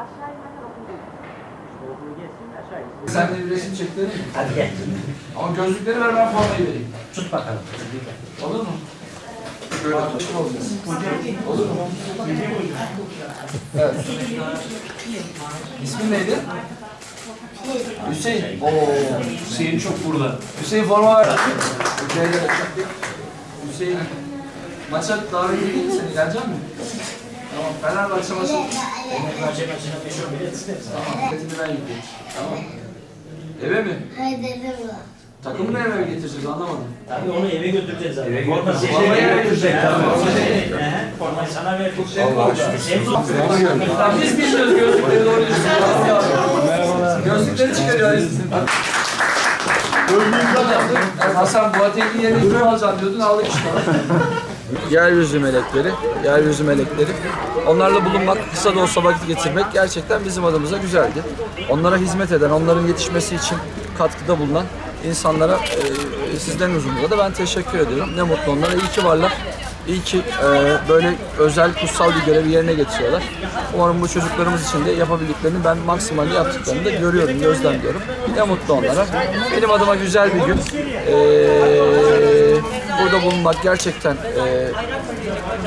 Aşağı inmeden okuyun. Okulu geçsin aşağı insin. Sen de bir resim çektirir mi? Hadi gel. Ama gözlükleri ver ben formayı vereyim. Tut bakalım. Olur mu? Böyle arkadaşım olacağız. Olur mu? Evet. İsmin neydi? Hüseyin. Oo, Hüseyin çok burada. Hüseyin forma ver. Hüseyin. Hüseyin. Maça davet edeyim seni? Gelecek misin? Tamam. Fenerbahçe maçı. Fenerbahçe maçına 5-10 bile etsin hepsi. Tamam. Biletini ben gideyim. Tamam. Eve mi? Takımı ne eve getireceğiz anlamadım. Tabii onu eve götüreceğiz zaten. Eve Forma götüreceğiz. seçeneği Formayı eve götürecek. Formayı sana. Sen tut. Ya biz bilmiyoruz gözlükleri doğru düzgün. Gözlükleri çıkarıyor Aziz. Evet, Hasan Boateng'in yerine kim alacağım diyordun aldık işte. Yeryüzü melekleri, yeryüzü melekleri. Onlarla bulunmak, kısa da olsa vakit geçirmek gerçekten bizim adımıza güzeldi. Onlara hizmet eden, onların yetişmesi için katkıda bulunan insanlara e, sizlerin huzurunda da ben teşekkür ediyorum. Ne mutlu onlara. İyi ki varlar. İyi ki e, böyle özel, kutsal bir görevi yerine getiriyorlar. Umarım bu çocuklarımız için de yapabildiklerini ben maksimalde yaptıklarını da görüyorum, gözlemliyorum. Ne mutlu onlara. Benim adıma güzel bir gün. E, burada bulunmak gerçekten e,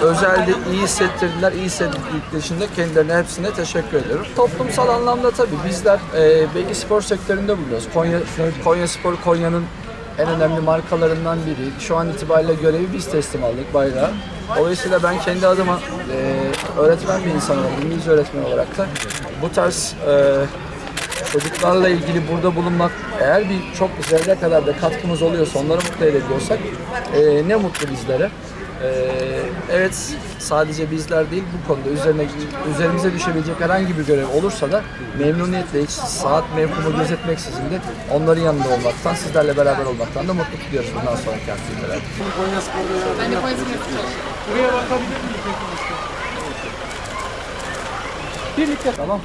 özeldi, iyi hissettirdiler. İyi hissettirdikleri için de kendilerine hepsine teşekkür ediyorum. Toplumsal anlamda tabii bizler e, belki spor sektöründe bulunuyoruz. Konya, Konya Spor, Konya'nın en önemli markalarından biri. Şu an itibariyle görevi biz teslim aldık bayrağı. Dolayısıyla ben kendi adıma e, öğretmen bir insan olarak, İngilizce öğretmen olarak da bu tarz e, çocuklarla ilgili burada bulunmak eğer bir çok zerre kadar da katkımız oluyorsa, onları mutlu edebiliyorsak e, ne mutlu bizlere. E, evet sadece bizler değil bu konuda üzerine üzerimize düşebilecek herhangi bir görev olursa da memnuniyetle hiç saat mevkumu gözetmeksizin de onların yanında olmaktan, sizlerle beraber olmaktan da mutluluk duyuyoruz bundan sonraki aktivitelerde. Ben de Konya Spor'da çalışıyorum. Birlikte. Tamam.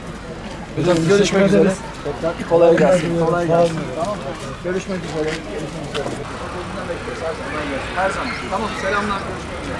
Hocam görüşmek üzere. Tekrar kolay gelsin. Kolay gelsin. Tamam mı? Görüşmek üzere. Görüşmek üzere. Her zaman. Tamam. Selamlar. Görüşmek üzere.